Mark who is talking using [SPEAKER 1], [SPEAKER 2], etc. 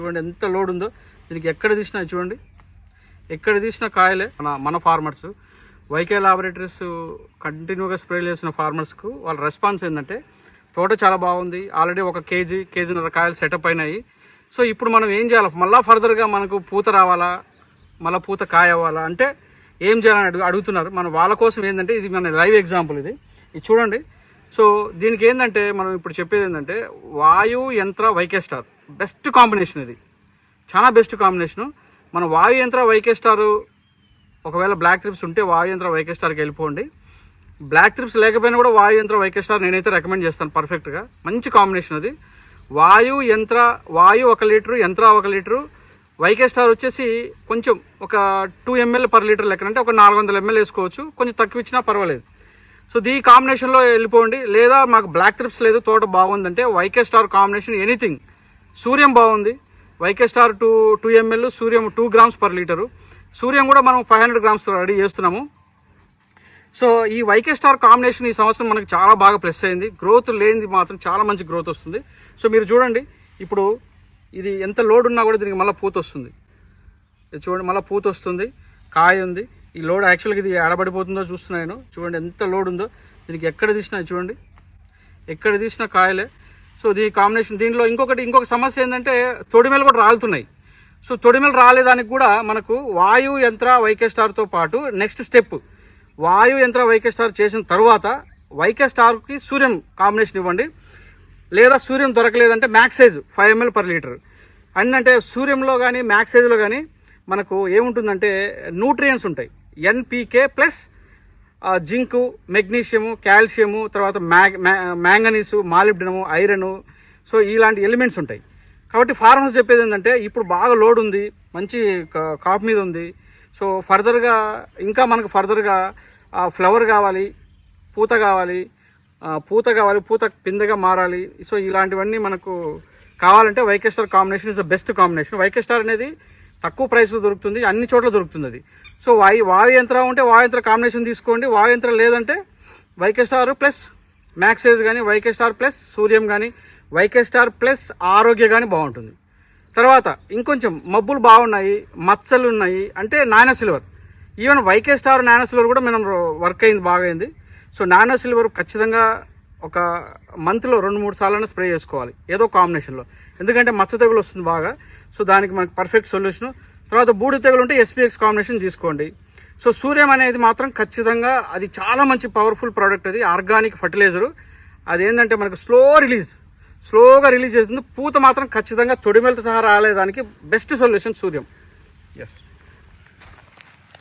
[SPEAKER 1] చూడండి ఎంత లోడ్ ఉందో. దీనికి ఎక్కడ తీసినా చూడండి. ఎక్కడ తీసిన కాయలే. మన మన ఫార్మర్స్ వైకే లాబొరేటరీస్ కంటిన్యూగా స్ప్రే చేసిన ఫార్మర్స్కు వాళ్ళ రెస్పాన్స్ ఏంటంటే తోట చాలా బాగుంది. ఆల్రెడీ ఒక కేజీ కేజీన్నర కాయలు సెటప్ అయినాయి. సో ఇప్పుడు మనం ఏం చేయాలి? మళ్ళీ ఫర్దర్గా మనకు పూత రావాలా? మళ్ళీ పూత కాయ అవ్వాలా అంటే ఏం చేయాలని అడుగు అడుగుతున్నారు. మన వాళ్ళ కోసం ఏంటంటే ఇది మన లైవ్ ఎగ్జాంపుల్ ఇది. ఇది చూడండి. సో దీనికి ఏంటంటే మనం ఇప్పుడు చెప్పేది ఏంటంటే వాయు యంత్ర వైకే స్టార్. బెస్ట్ కాంబినేషన్ ఇది. చాలా బెస్ట్ కాంబినేషను. మన వాయు యంత్ర వైకే స్టార్ ఒకవేళ బ్లాక్ ట్రిప్స్ ఉంటే వాయు యంత్ర వైకే స్టార్కి వెళ్ళిపోండి. బ్లాక్ ట్రిప్స్ లేకపోయినా కూడా వాయు యంత్ర వైకే స్టార్ నేనైతే రికమెండ్ చేస్తాను పర్ఫెక్ట్గా. మంచి కాంబినేషన్ అది. వాయు యంత్ర వాయు ఒక లీటరు యంత్ర ఒక లీటరు. వైకే స్టార్ వచ్చేసి కొంచెం ఒక టూ ఎంఎల్ పర్ లీటర్ లెక్కన అంటే ఒక నాలుగు వందల ఎంఎల్ వేసుకోవచ్చు. కొంచెం తక్కువ ఇచ్చినా పర్వాలేదు. సో దీ కాంబినేషన్లో వెళ్ళిపోండి. లేదా మాకు బ్లాక్ త్రిప్స్ లేదు తోట బాగుందంటే Y K star combination anything Suryam బాగుంది. Y K star two two M L Suryam two grams per litre Suryam కూడా మనం ఫైవ్ హండ్రెడ్ గ్రామ్స్ రెడీ చేస్తున్నాము. సో ఈ వైకే స్టార్ కాంబినేషన్ ఈ సంవత్సరం మనకి చాలా బాగా ప్లస్ అయింది. గ్రోత్ లేనిది మాత్రం చాలా మంచి గ్రోత్ వస్తుంది. సో మీరు చూడండి ఇప్పుడు ఇది ఎంత లోడ్ ఉన్నా కూడా దీనికి మళ్ళీ పూత వస్తుంది. చూడండి మళ్ళీ పూత వస్తుంది. కాయ ఉంది. ఈ లోడ్ యాక్చువల్గా ఇది ఆడబడిపోతుందో చూస్తున్నాను చూడండి ఎంత లోడ్ ఉందో. దీనికి ఎక్కడ తీసినా చూడండి. ఎక్కడ తీసినా కాయలే. సో దీని కాంబినేషన్ దీనిలో ఇంకొకటి ఇంకొక సమస్య ఏంటంటే తొడిమెలు కూడా రాలుతున్నాయి. సో తొడిమెలు రాలేదానికి కూడా మనకు వాయు యంత్ర వైకే స్టార్తో పాటు నెక్స్ట్ స్టెప్ వాయు యంత్ర వైకే స్టార్ చేసిన తర్వాత వైకే స్టార్కి సూర్యం కాంబినేషన్ ఇవ్వండి. లేదా Suryam దొరకలేదంటే Maxize five M L per litre అంటే సూర్యంలో కానీ మ్యాక్సైజ్లో కానీ మనకు ఏముంటుందంటే న్యూట్రియన్స్ ఉంటాయి. N P K plus zinc magnesium calcium తర్వాత mag manganese molybdenum iron. So ఇలాంటి ఎలిమెంట్స్ ఉంటాయి. కాబట్టి ఫార్మర్స్ చెప్పేది ఏంటంటే ఇప్పుడు బాగా లోడ్ ఉంది మంచి కా- మీద ఉంది. సో ఫర్దర్గా ఇంకా మనకు ఫర్దర్గా ఫ్లవర్ కావాలి పూత కావాలి పూత కావాలి పూత పిందగా మారాలి. సో ఇలాంటివన్నీ మనకు కావాలంటే Y K star combination is the best combination Y K star అనేది తక్కువ ప్రైస్లో దొరుకుతుంది అన్ని చోట్ల దొరుకుతుంది అది సో వాయు వాయు యంత్రం ఉంటే వాయు యంత్ర కాంబినేషన్ తీసుకోండి. వాయు యంత్రం లేదంటే వైకే స్టార్ ప్లస్ మ్యాక్సేజ్ కానీ వైకే స్టార్ ప్లస్ సూర్యం కానీ వైకే స్టార్ ప్లస్ ఆరోగ్య కానీ బాగుంటుంది. తర్వాత ఇంకొంచెం మబ్బులు బాగున్నాయి మచ్చలు ఉన్నాయి అంటే nano silver. Even Y K star nano silver కూడా మనం వర్క్ అయింది బాగా అయింది సో నానో సిల్వర్ ఖచ్చితంగా ఒక మంత్లో రెండు మూడు సార్లు స్ప్రే చేసుకోవాలి. ఏదో కాంబినేషన్లో ఎందుకంటే మచ్చ తెగులు వస్తుంది బాగా. సో దానికి మనకి పర్ఫెక్ట్ సొల్యూషన్ తర్వాత బూడి తెగులు ఉంటే ఎస్పీఎక్స్ కాంబినేషన్ తీసుకోండి. సో సూర్యం అనేది మాత్రం ఖచ్చితంగా అది చాలా మంచి పవర్ఫుల్ ప్రోడక్ట్ అది. ఆర్గానిక్ ఫర్టిలైజరు అది ఏంటంటే మనకు స్లో రిలీజ్ స్లోగా రిలీజ్ చేస్తుంది. పూత మాత్రం ఖచ్చితంగా తొడిమెలతో సహా రాలేదానికి బెస్ట్ సొల్యూషన్ సూర్యం. ఎస్